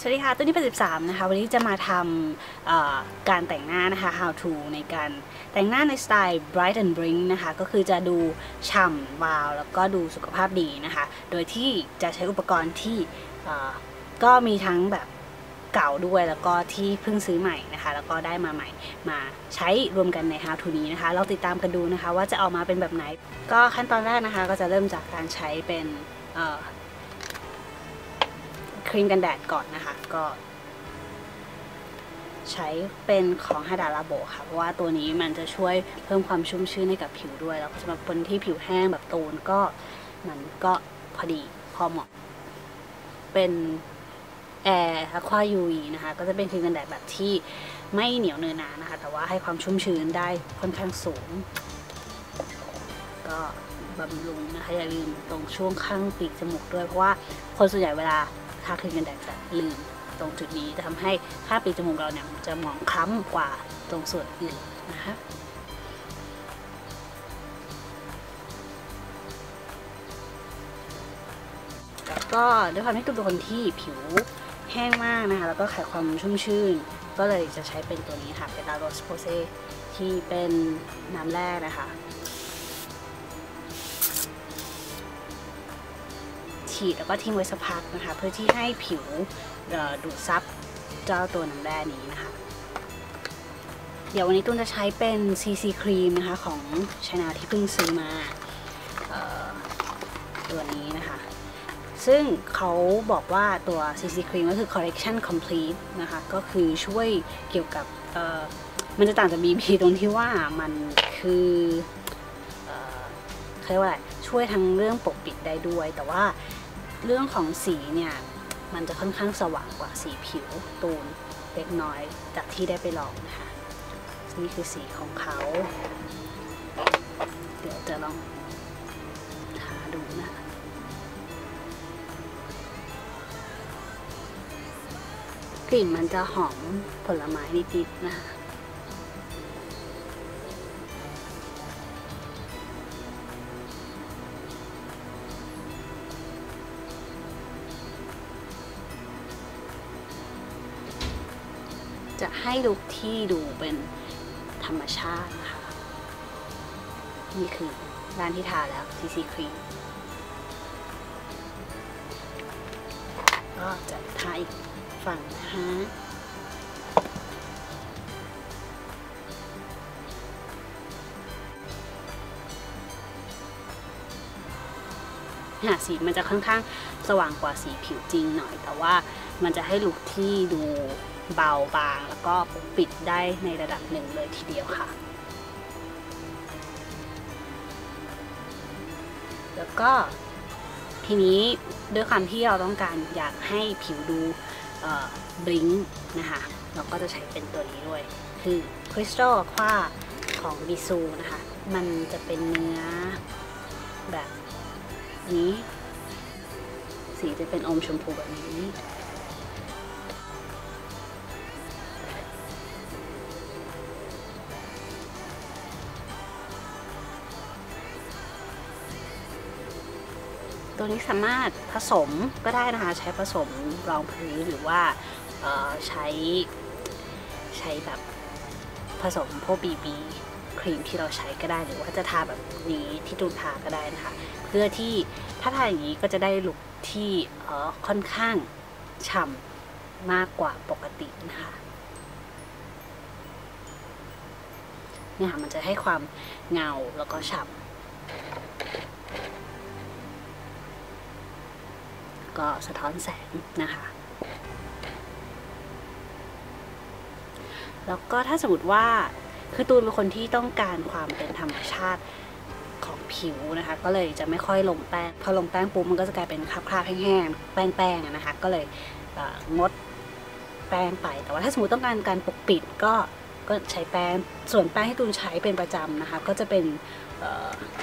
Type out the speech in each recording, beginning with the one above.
สวัสดีค่ะ ตัวนี้เป็น13 นะคะ วันนี้จะมาทำการแต่งหน้านะคะ how to ในการแต่งหน้าในสไตล์ bright and bring นะคะ ก็คือจะดูฉ่ำวาว แล้วก็ดูสุขภาพดีนะคะ โดยที่จะใช้อุปกรณ์ที่ก็มีทั้งแบบเก่าด้วย แล้วก็ที่เพิ่งซื้อใหม่นะคะ แล้วก็ได้มาใหม่ มาใช้รวมกันใน how to นี้นะคะ เราติดตามกันดูนะคะ ว่าจะออกมาเป็นแบบไหน ก็ขั้นตอนแรกนะคะ ก็จะเริ่มจากการใช้เป็น ครีมกันแดดก่อนนะคะ ก็ ใช้เป็นของฮาดาลาโบค่ะ เพราะว่าตัวนี้มันจะช่วยเพิ่มความชุ่มชื้นให้กับผิวด้วย แล้วสำหรับคนที่ผิวแห้งแบบตูนก็มันก็พอดีพอเหมาะ เป็นแอร์อะควายูวีนะคะ ก็จะเป็นครีมกันแดดแบบที่ไม่เหนียวเนื้อหนานะคะ แต่ว่าให้ความชุ่มชื้นได้ค่อนข้างสูง ก็บำรุงนะคะ อย่าลืมตรงช่วงข้างปีกจมูกด้วย เพราะว่าคนส่วนใหญ่เวลา ทาครีมกันแดดจะลืมตรงจุดนี้จะทำให้ค่าปีจมูกเราเนี่ยจะมองคล้ำกว่าตรงส่วนอื่นนะคะแล้วก็ด้วยความที่ตัวเป็นคนที่ผิวแห้งมากนะคะ แล้วก็ขาดความชุ่มชื่น ก็เลยจะใช้เป็นตัวนี้ค่ะเป็นลาโรสโพเซที่เป็นน้ำแร่นะคะ ฉีดแล้วก็ทิ้งไว้สักพักนะคะ เพื่อที่ให้ผิวดูดซับเจ้าตัวน้ำแร่นี้นะคะ เดี๋ยววันนี้ตุ้นจะใช้เป็น CC ครีมนะคะของชนาที่เพิ่งซื้อมาตัวนี้นะคะ ซึ่งเขาบอกว่าตัว CC ครีมก็คือ correction complete นะคะ ก็คือช่วยเกี่ยวกับมันจะต่างจาก BB ตรงที่ว่ามันคือเขาเรียกว่าช่วยทั้งเรื่องปกปิดได้ด้วย แต่ว่า เรื่องของสีเนี่ยมันจะค่อนข้างสว่างกว่าสีผิวตูนเล็กน้อยจากที่ได้ไปลองนะคะนี่คือสีของเขา เดี๋ยวจะลองทาดูนะกลิ่นมันจะหอมผลไม้นิดๆนะคะ ให้ลุคที่ดูเป็นธรรมชาตินะคะนี่คือด้านที่ทาแล้ว CC ครีมก็จะทาอีกฝั่งนะคะสีมันจะค่อนข้างสว่างกว่าสีผิวจริงหน่อย แต่ว่ามันจะให้ลุคที่ดู เบาบาง แล้วก็ปิดได้ในระดับหนึ่งเลยทีเดียวค่ะ แล้วก็ทีนี้ด้วยความที่เราต้องการอยากให้ผิวดูบลิงนะคะเราก็จะใช้เป็นตัวนี้ด้วย คือคริสตัลคว้าของบิซูนะคะ มันจะเป็นเนื้อแบบนี้ สีจะเป็นอมชมพูแบบนี้ ตัวนี้สามารถผสมก็ได้นะคะ ใช้ผสมรองพื้นหรือว่าใช้ใช้แบบผสมพวกบีบีครีมที่เราใช้ก็ได้หรือว่าจะทาแบบนี้ที่ตูนทาก็ได้นะคะ เพื่อที่ถ้าทาอย่างนี้ก็จะได้ลุคที่ค่อนข้างฉ่ำมากกว่าปกตินะคะเนี่ยค่ะมันจะให้ความเงาแล้วก็ฉ่ำ ก็สะท้อนแสงนะคะแล้วก็ถ้าสมมติว่าคือตูนเป็นคนที่ต้องการความเป็นธรรมชาติของผิวนะคะ ก็เลยจะไม่ค่อยลงแป้งพอลงแป้งปุ๊บมันก็จะกลายเป็นคราบๆแห้งๆแป้งๆนะคะ ก็เลยงดแป้งไป แต่ว่าถ้าสมมติต้องการการปกปิดก็ก็ใช้แป้งส่วนแป้งที่ตูนใช้เป็นประจำนะคะ ก็จะเป็น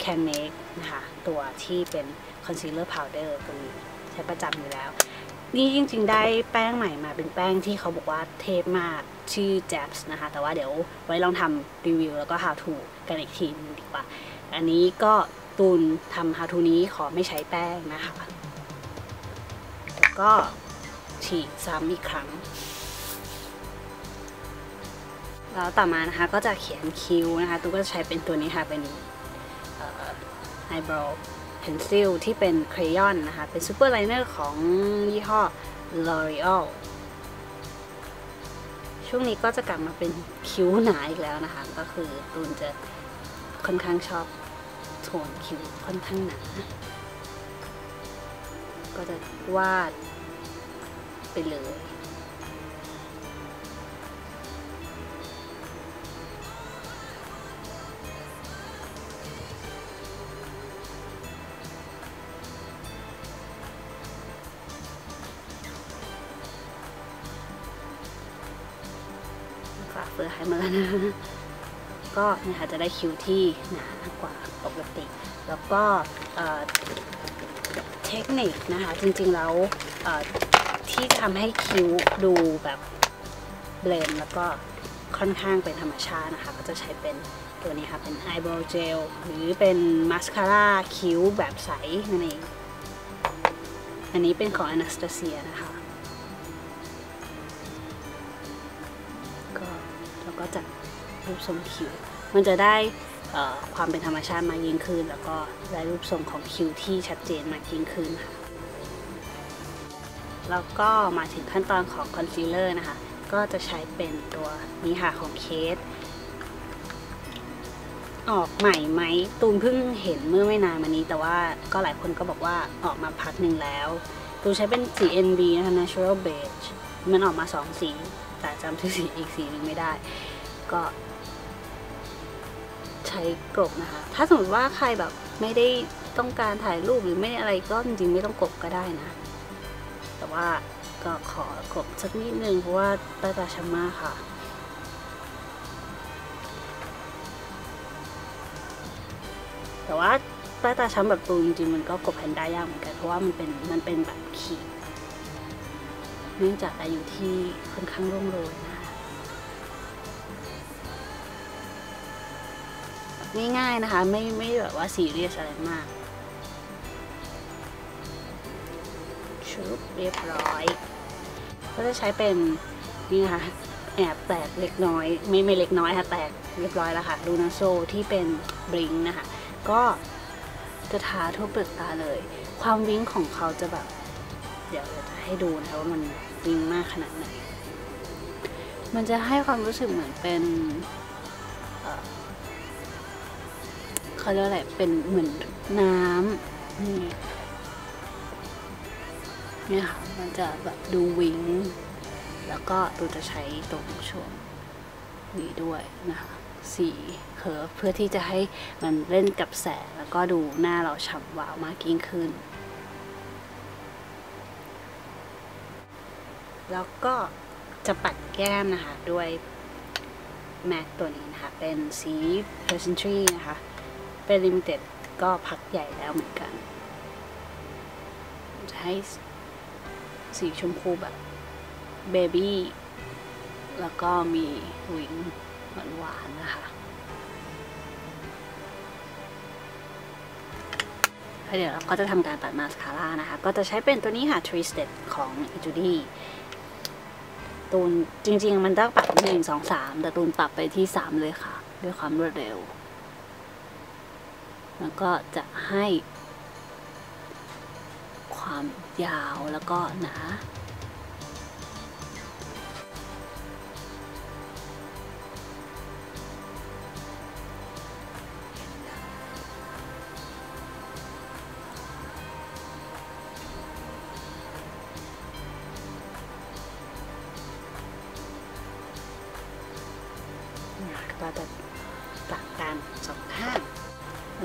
แคนเมกนะคะตัวที่เป็นคอนซีลเลอร์พาวเดอร์ตัวนี้ ช้ประจำอยู่แล้ว นี่จริง ๆ ได้แป้งใหม่มาเป็นแป้งที่เขาบอกว่าเทปมากชื่อ j a b s นะคะ แต่ว่าเดี๋ยวไว้ลองทำรีวิวแล้วก็ how to กันอีกทีนึงดีกว่า อันนี้ก็ตูนทำ how to นี้ขอไม่ใช้แป้งนะคะ แล้วก็ฉีดซ้ำอีกครั้ง แล้วต่อมานะคะก็จะเขียนคิ้วนะคะตูนก็จะใช้เป็นตัวนี้ค่ะเป็นไอบราว เพนซิลที่เป็นครยอนนะคะ เป็นซูเปอร์ไลเนอร์ของยี่ห้อ L'Oreal ช่วงนี้ก็จะกลับมาเป็นคิ้วหนาอีกแล้วนะคะ ก็คือตูนจะค่อนข้างชอบโทนคิ้วค่อนข้างหนา ก็จะวาดไปเลย ฝากเฟือให้มาแล้วนะก็นี่ยค่ะจะได้คิ้วที่หนากว่าปกติ แล้วก็เทคนิคนะคะจริงๆแล้วที่ทำให้คิ้วดูแบบเบลนแล้วก็ค่อนข้างเป็นธรรมชาตินะคะ ก็จะใช้เป็นตัวนี้ค่ะ เป็น eyebrow gel หรือเป็นมาสคาร่าคิ้วแบบใสนั่นเอง อันนี้เป็นของ Anastasia นะคะ ก็จะรูปทรงคิ้วมันจะได้ความเป็นธรรมชาติมากยิ่งขึ้น แล้วก็ได้รูปทรงของคิ้วที่ชัดเจนมากยิ่งขึ้นค่ะแล้วก็มาถึงขั้นตอนของคอนซีลเลอร์นะคะ ก็จะใช้เป็นตัวนี้ค่ะของเคส ออกใหม่ไหมตูนเพิ่งเห็นเมื่อไม่นานมานี้ แต่ว่าก็หลายคนก็บอกว่าออกมาพักหนึ่งแล้ว ตูนใช้เป็นสี NB นะคะ Natural Beige มันออกมาสองสี แต่จำชื่อสีอีกสีหนึ่งไม่ได้ ก็ใช้กลบนะคะ ถ้าสมมติว่าใครแบบไม่ได้ต้องการถ่ายรูปหรือไม่อะไรก็จริงๆไม่ต้องกลบก็ได้นะ แต่ว่าก็ขอกลบสักนิดนึงเพราะว่าใต้ตาช้ำมากค่ะแต่ว่าใต้ตาช้ำแบบตูนจริงๆมันก็กลบแพนด้ายากเหมือนกันเพราะว่ามันเป็นมันเป็นแบบขีด เนื่องจากอายุที่ค่อนข้างร่วงโรยนะคะง่ายๆนะคะไม่ไม่แบบว่าซีเรียสอะไรมาก ชุบเรียบร้อย ก็จะใช้เป็นนี่นะคะแอบแตกเล็กน้อย ไม่ไม่เล็กน้อยค่ะแตกเรียบร้อยแล้วค่ะลูนาโซที่เป็นบลิงนะคะก็จะทาทั่วเปลือกตาเลย ความวิ้งของเขาจะแบบ เดี๋ยวจะให้ดูนะคะว่ามันวิงมากขนาดไหน มันจะให้ความรู้สึกเหมือนเป็นเขาเรียกอะไร เป็นเหมือนน้ำนี่เนี่ยค่ะ มันจะแบบดูวิง แล้วก็ตูจะใช้ตรงช่วงนี้ด้วยนะคะสีเคิร์ฟเพื่อที่จะให้มันเล่นกับแสง แล้วก็ดูหน้าเราฉ่ำวาวมากยิ่งขึ้น แล้วก็จะปัดแก้มนะคะ ด้วยแม็กตัวนี้นะคะ เป็นสี p e r c e n t r y นะคะ เป็นลิมิเต็ดก็พักใหญ่แล้วเหมือนกัน จะให้สีชมพูแบบเบบี้แล้วก็มีวิงหวานๆนะคะเดี๋ยวเราก็จะทำการปัดมาสคาร่านะคะ ก็จะใช้เป็นตัวนี้ค่ะ Twisted ของ j u d y ตูนจริง ๆ มันต้องปรับหนึ่งสองสามแต่ตูนปรับไปที่สามเลยค่ะ ด้วยความรวดเร็ว แล้วก็จะให้ ความยาวแล้วก็หนา ก็จะตัดกันสองข้าง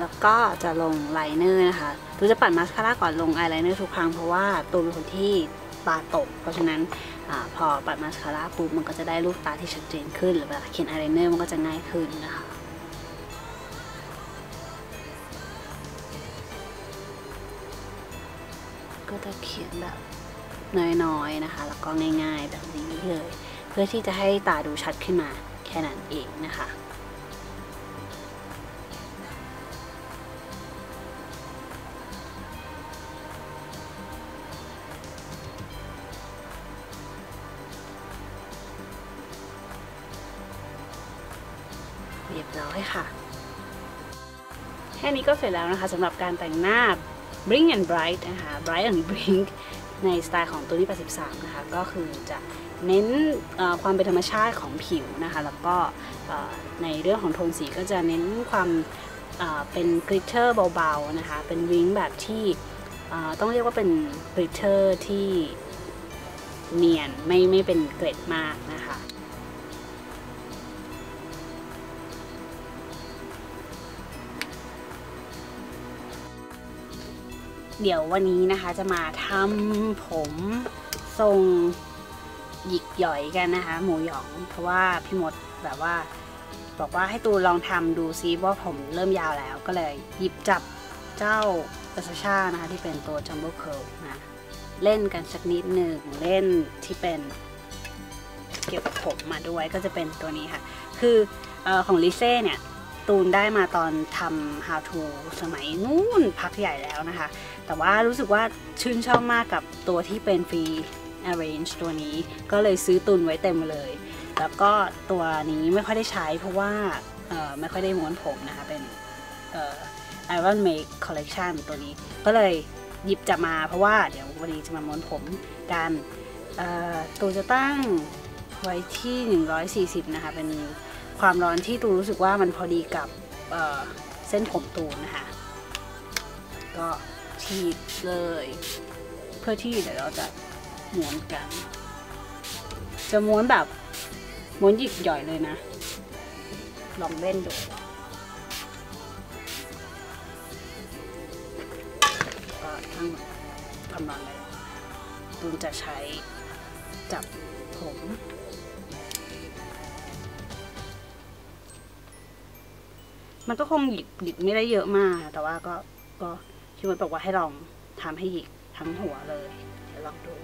แล้วก็จะลงไลเนอร์นะคะตูจะปัดมาสคาร่าก่อนลงอายไลเนอร์ทุกครั้งเพราะว่าตูเป็นคนที่ตาตก เพราะฉะนั้นอพอปัดมาสคาร่าปุ๊บมันก็จะได้รูปตาที่ชัดเจนขึ้น หรือเวลาเขียนอายไลเนอร์มันก็จะง่ายขึ้นนะคะก็จะเขียนแบบน้อยๆนะคะ แล้วก็ง่ายๆแบบนี้เลย เพื่อที่จะให้ตาดูชัดขึ้นมา แค่นั้นเองนะคะเรียบร้อยค่ะ แค่นี้ก็เสร็จแล้วนะคะสำหรับการแต่งหน้า Blink and Bright นะคะ Bright and Blink ในสไตล์ของตัวนี้83 นะคะ ก็คือจะ เน้นความเป็นธรรมชาติของผิวนะคะ แล้วก็ในเรื่องของโทนสีก็จะเน้นความเป็นกริตเตอร์เบาๆนะคะ เป็นวิงแบบที่ต้องเรียกว่าเป็นกริตเตอร์ที่เนียนไม่ไม่เป็นเกล็ดมากนะคะเดี๋ยววันนี้นะคะจะมาทำผมทรง หยิกหย่อยกันนะคะ หมูหยอง เพราะว่าพี่มดแบบว่า บอกว่าให้ตูลองทำดูซิว่าผมเริ่มยาวแล้วก็เลย หยิบจับเจ้าเอสชานะคะที่เป็นตัว Jumbo Curl นะเล่นกันสักนิดหนึ่งเล่นที่เป็นเกี่ยวกับผมมาด้วยก็จะเป็นตัวนี้ค่ะ คืออของลิเซ่เนี่ยตูนได้มาตอนทำ how to สมัยนู้นพักใหญ่แล้วนะคะ แต่ว่ารู้สึกว่าชื่นชอบมากกับตัวที่เป็น free arrange ตัวนี้ก็เลยซื้อตุนไว้เต็มเลย แล้วก็ตัวนี้ไม่ค่อยได้ใช้เพราะว่าไม่ค่อยได้ม้วนผมนะคะ เป็นเอ่อ Iron Make Collection ตัวนี้ ก็เลยหยิบจับมาเพราะว่าเดี๋ยววันนี้จะมาม้วนผมกันเอ่อตูจะตั้งไว้ที่ 140 นะคะ เป็นความร้อนที่ตูรู้สึกว่ามันพอดีกับเเส้นผมตูนะคะ ก็ฉีดเลย เพื่อที่เดี๋ยวเราจะ ม้วนกัน จะม้วนแบบม้วนหยิกหย่อยเลยนะ ลองเล่นดูก็ทั้งทำนองเลยตูนจะใช้จับผมมันก็คงหยิกหยิกไม่ได้เยอะมาก แต่ว่าก็ก็พี่มดบอกว่าให้ลองทำให้หยิกทั้งหัวเลย เดี๋ยวลองดู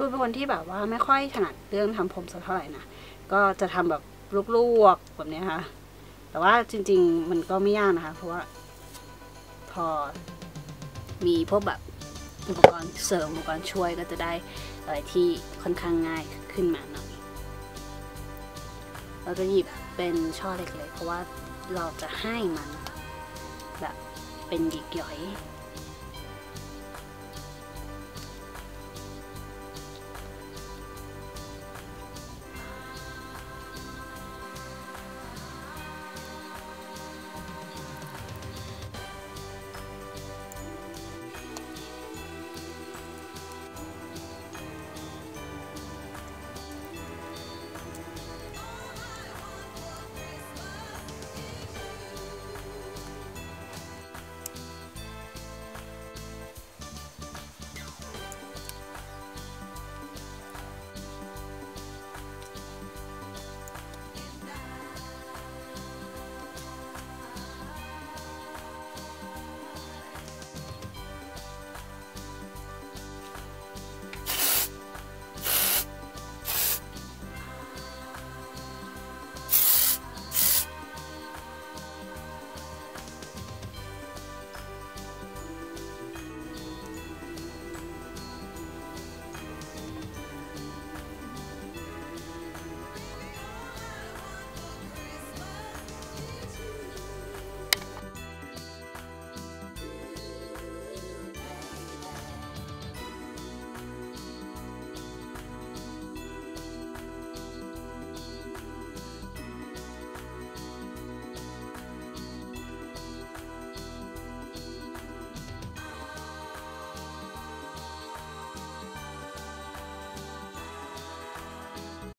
ตูนเป็นคนที่แบบว่าไม่ค่อยถนัดเรื่องทำผมสักเท่าไหร่นะ ก็จะทำแบบลวกๆแบบนี้ค่ะ แต่ว่าจริง ๆ มันก็ไม่ยากนะคะ เพราะว่าพอมีพวกแบบอุปกรณ์เสริมอุปกรณ์ช่วยก็จะได้อะไรที่ค่อนข้างง่ายขึ้นมาหน่อยเราจะหยิบเป็นช่อเล็กๆเพราะว่าเราจะให้มันแบบเป็นหยิกหย่อย